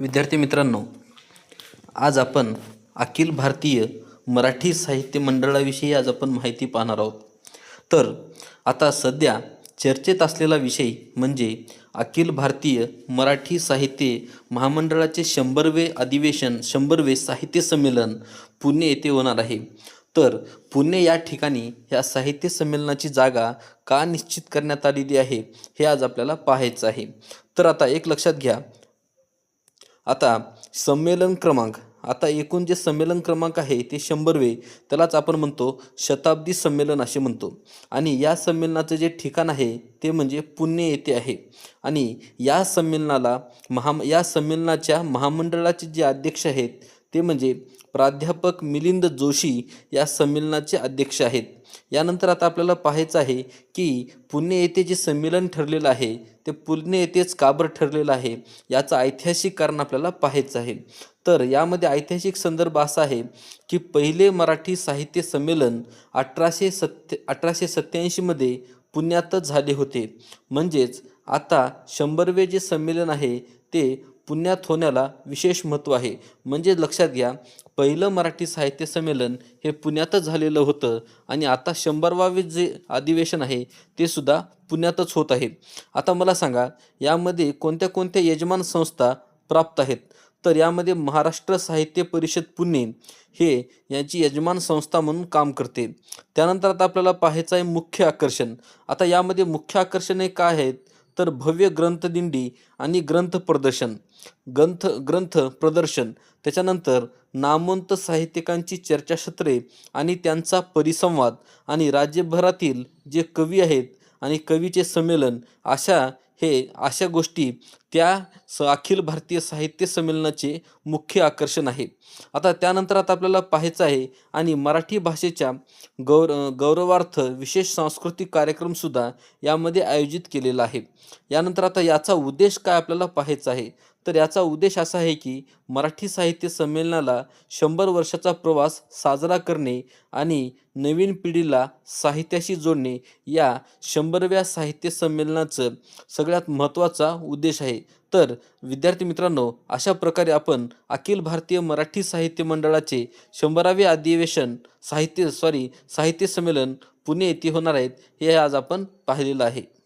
विद्यार्थी मित्रांनो आज आपण अखिल भारतीय मराठी साहित्य मंडळाविषयी आज आपण माहिती पाहणार आहोत. तर आता सध्या चर्चेत असलेला विषय म्हणजे अखिल भारतीय मराठी साहित्य महामंडळाचे शंभरवे अधिवेशन शंभरवे साहित्य संमेलन पुणे येथे होणार आहे. तर पुणे या ठिकाणी या साहित्य संमेलनाची जागा का निश्चित करण्यात आलेली आहे हे आज आपल्याला पाहायचं आहे. तर आता एक लक्षात घ्या आता संमेलन क्रमांक आता एकूण जे संमेलन क्रमांक आहे ते शंभरवे त्यालाच आपण म्हणतो शताब्दी संमेलन असे म्हणतो. आणि या संमेलनाचं जे ठिकाण आहे ते म्हणजे पुणे येथे आहे. आणि या संमेलनाला महा या संमेलनाच्या महामंडळाचे जे अध्यक्ष आहेत ते म्हणजे प्राध्यापक मिलिंद जोशी या संमेलनाचे अध्यक्ष आहेत. यानंतर आता आपल्याला पाहायचं आहे की पुणे येथे जे संमेलन ठरलेलं आहे ते पुणे येथेच का बरं ठरलेलं आहे याचं ऐतिहासिक कारण आपल्याला पाहायचं आहे. तर यामध्ये ऐतिहासिक संदर्भ असा आहे की पहिले मराठी साहित्य संमेलन अठराशे सत्य अठराशे सत्त्याऐंशीमध्ये पुण्यातच झाले होते. म्हणजेच आता शंभरवे जे संमेलन आहे ते पुण्यात होण्याला विशेष महत्त्व आहे. म्हणजे लक्षात घ्या पहिलं मराठी साहित्य संमेलन हे पुण्यातच झालेलं होतं आणि आता शंभरवावे जे अधिवेशन आहे ते सुद्धा पुण्यातच होत आहे. आता मला सांगा यामध्ये कोणत्या कोणत्या यजमान संस्था प्राप्त आहेत? तर यामध्ये महाराष्ट्र साहित्य परिषद पुणे हे यांची यजमान संस्था म्हणून काम करते. त्यानंतर आता आपल्याला पाहायचं आहे मुख्य आकर्षण. आता यामध्ये मुख्य आकर्षणे काय आहेत? तर भव्य ग्रंथदिंडी आणि ग्रंथ प्रदर्शन. ग्रंथ ग्रंथ प्रदर्शन. त्याच्यानंतर नामवंत साहित्यिकांची चर्चासत्रे आणि त्यांचा परिसंवाद आणि राज्यभरातील जे कवी आहेत आणि कवीचे संमेलन अशा हे अशा गोष्टी त्या स अखिल भारतीय साहित्य संमेलनाचे मुख्य आकर्षण आहे. आता त्यानंतर आता आपल्याला पाहायचं आहे आणि मराठी भाषेच्या गौर गौरवार्थ विशेष सांस्कृतिक कार्यक्रमसुद्धा यामध्ये आयोजित केलेला आहे. यानंतर आता याचा उद्देश काय आपल्याला पाहायचा आहे? तर याचा उद्देश असा आहे की मराठी साहित्य संमेलनाला शंभर वर्षाचा प्रवास साजरा करणे आणि नवीन पिढीला साहित्याशी जोडणे या शंभरव्या साहित्य संमेलनाचं सगळ्यात महत्त्वाचा उद्देश आहे. आहे तर विद्यार्थी मित्रांनो अशा प्रकारे आपण अखिल भारतीय मराठी साहित्य मंडळाचे शंभरावे अधिवेशन साहित्य सॉरी साहित्य संमेलन पुणे येथे होणार आहेत हे आज आपण पाहिलेलं आहे.